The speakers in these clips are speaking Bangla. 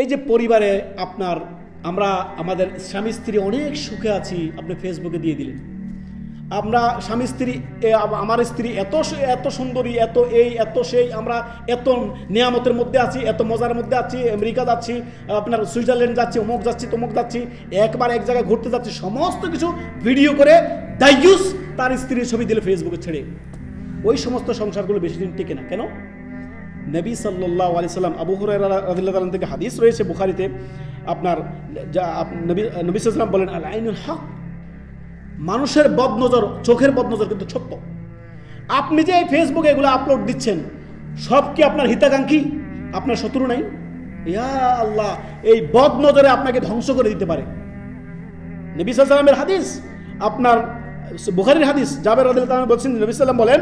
এই যে পরিবারে আপনার, আমরা আমাদের স্বামী স্ত্রী অনেক সুখে আছি, আপনি ফেসবুকে দিয়ে দিলেন। আমরা স্বামী স্ত্রী আমার স্ত্রী এত এত সুন্দরী, এত এই, এত সেই, আমরা এত নিয়ামতের মধ্যে আছি, এত মজার মধ্যে আছি, আমেরিকা যাচ্ছি, আপনার সুইজারল্যান্ড যাচ্ছি, অমুক যাচ্ছি, তমুক যাচ্ছি, একবার এক জায়গায় ঘুরতে যাচ্ছি, সমস্ত কিছু ভিডিও করে দাইয়ুস তার স্ত্রীর ছবি দিলে ফেসবুকে ছেড়ে। ওই সমস্ত সংসারগুলো বেশি দিন টিকে না। কেন? নবী সাল্লাহ আলি সাল্লাম আবু হুরাইরাদিল্লাহ থেকে হাদিস রয়েছে বুখারিতে, আপনার নবী সাল্লাম বলেন আল আইনুল হক মানুষের বদনজর, চোখের বদনজর কিন্তু ছোট্ট। আপনি যে ফেসবুকে এগুলো আপলোড দিচ্ছেন, সব কি আপনার হিতাকাঙ্ক্ষী? আপনার শত্রু নাই? ইয়া আল্লাহ, এই বদনজরে আপনাকে ধ্বংস করে দিতে পারে। নবী সাল্লামের হাদিস, আপনার বুখারির হাদিস, জাবের রাদিয়াল্লাহু বলছেন, নবী সাল্লাম বলেন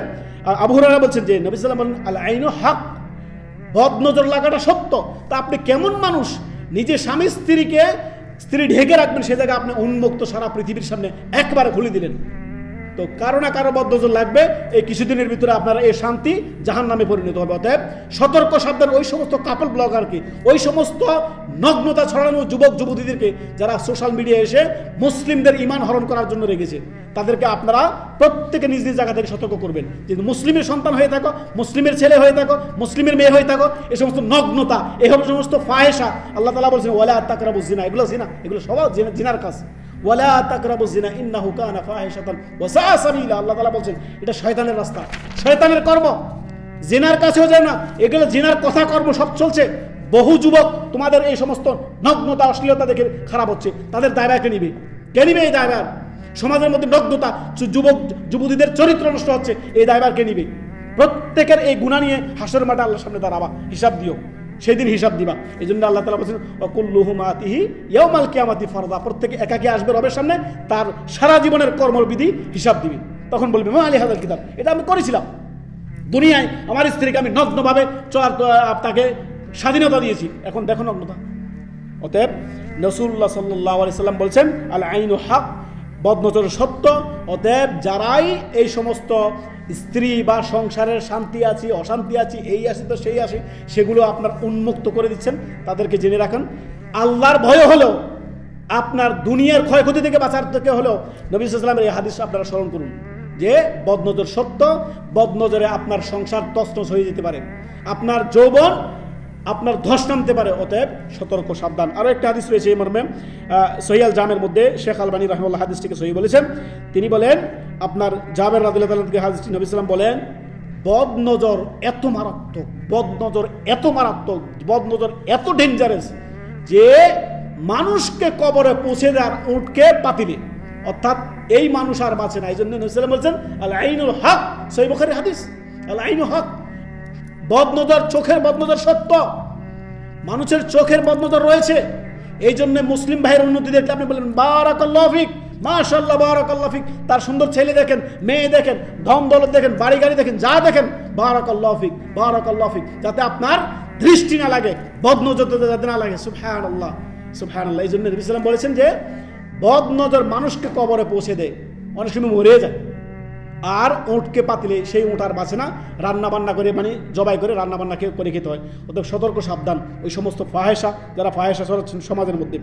আবু হুরায়রা বলছেন যে, নবী সাল্লাম বলেন আল আইনু হক বদ নজর লাগাটা সত্য। তা আপনি কেমন মানুষ? নিজে স্বামী স্ত্রীকে স্ত্রী ঢেকে রাখবেন, সে জায়গায় আপনি উন্মুক্ত সারা পৃথিবীর সামনে একবারে খুলে দিলেন। তো কারও না কারও বদ লাগবে। এই কিছুদিনের ভিতরে আপনার এই শান্তি জাহান নামে পরিণত হবে। অতএব সতর্ক সাবধান, ওই সমস্ত কাপল ব্লগারকে ওই সমস্ত নগ্নতা ছড়ানো যুবক, যুবতীদেরকে যারা সোশ্যাল মিডিয়ায় এসে মুসলিমদের ইমান হরণ করার জন্য রেখেছে তাদেরকে আপনারা প্রত্যেকে নিজ নিজ জায়গা থেকে সতর্ক করবেন। যে মুসলিমের সন্তান হয়ে থাকো, মুসলিমের ছেলে হয়ে থাকো, মুসলিমের মেয়ে হয়ে থাকো, এই সমস্ত নগ্নতা, এই সমস্ত ফাহেসা আল্লাহ তালা বলছেন, ওয়ালা তাকরাবু জিনা এগুলো জিনা, এগুলো সবাই জিনা- জিনার কাজ। বহু যুবক তোমাদের এই সমস্ত নগ্নতা, অশ্লীলতা দেখে খারাপ হচ্ছে। তাদের দায়ভার কে নিবে? কে নিবে এই দায়ভার? সমাজের মধ্যে নগ্নতা যুবক, যুবতীদের চরিত্র নষ্ট হচ্ছে। এই দায়ভার কে নিবে? প্রত্যেকের এই গুণা নিয়ে হাসর মাঠে আল্লাহর সামনে দাঁড়াবা। হিসাব দিও। সেই দিন হিসাব দিবা। এই জন্য আল্লাহ তালা বলছেন অকুল্লুহু মাতিহি ইয়ামাল কিয়ামাতি ফরদা। প্রত্যেকে একাকে আসবে রবের সামনে, তার সারা জীবনের কর্মবিধি হিসাব দিবে। তখন বলবে, মা আলী হাজার কিতাব। এটা আমি করেছিলাম। দুনিয়ায় আমার স্ত্রীকে আমি নগ্নভাবে চলার তাকে স্বাধীনতা দিয়েছি। এখন দেখো নগ্নতা। অতএব নসুল্লাহ সাল্লাহ আলি সাল্লাম বলছেন, আল আইনু হক, বদনজর সত্য অতএব যারাই এই সমস্ত স্ত্রী বা সংসারের শান্তি আছে, অশান্তি আছে, এই আছে তো সেই আছে সেগুলো আপনার উন্মুক্ত করে দিচ্ছেন, তাদেরকে জেনে রাখুন। আল্লাহর ভয় হলেও, আপনার দুনিয়ার ক্ষয়ক্ষতি থেকে বাঁচার থেকে হলেও, নবী সাল্লামের এই হাদিস আপনারা স্মরণ করুন। যে, বদনজর সত্য, বদনজরে আপনার সংসার তছনছ হয়ে যেতে পারে। আপনার যৌবন আপনার ধস নামতে পারে, অতএব সতর্ক, সাবধান। আরও একটা হাদিস রয়েছে এই মর্মে সহিয়াল জামের মধ্যে শেখ আলবানী রহমুল্লাহ হাদিসটিকে সহি বলেছেন। তিনি বলেন, আপনার জাবের রাদিল্লাহ থেকে হাদিসটি নবী সাল্লাম বলেন বদ নজর এত মারাত্মক বদ নজর এত মারাত্মক বদ নজর এত ডেঞ্জারাস যে মানুষকে কবরে পৌঁছে দেওয়ার উঠকে পাতিলে অর্থাৎ এই মানুষ আর বাঁচে না। এই জন্য নবী বলছেন, আল আইনুল হক সহি হাদিস, আল আইনুল হক বদনজর চোখের বদনজর সত্য। মানুষের চোখের বদনজর রয়েছে। এই জন্য মুসলিম ভাইয়ের উন্নতি দেখলে আপনি বলেন বারাকাল্লাফিক মাশাল্লাহ বারাকাল্লাফিক তার সুন্দর ছেলে দেখেন, মেয়ে দেখেন, ধন দৌলত দেখেন, বাড়ি গাড়ি দেখেন, যা দেখেন বারাকাল্লাফিক বারাকাল্লাফিক যাতে আপনার দৃষ্টি না লাগে, বদনজর যাতে না লাগে। সুফহান আল্লাহ সুফহান আল্লাহ এই জন্য বলেছেন যে, বদনজর মানুষকে কবরে পৌঁছে দেয় অনেক সময় মরে যায়। আর ওঁটকে পাতিলে সেই ওঁট আর বাঁচে না। রান্নাবান্না করে মানে জবাই করে রান্নাবান্না করে খেতে হয়। অর্থাৎ সতর্ক, সাবধান। ওই সমস্ত ফাহেসা যারা ফাহেসা ছড়াচ্ছেন সমাজের মধ্যে।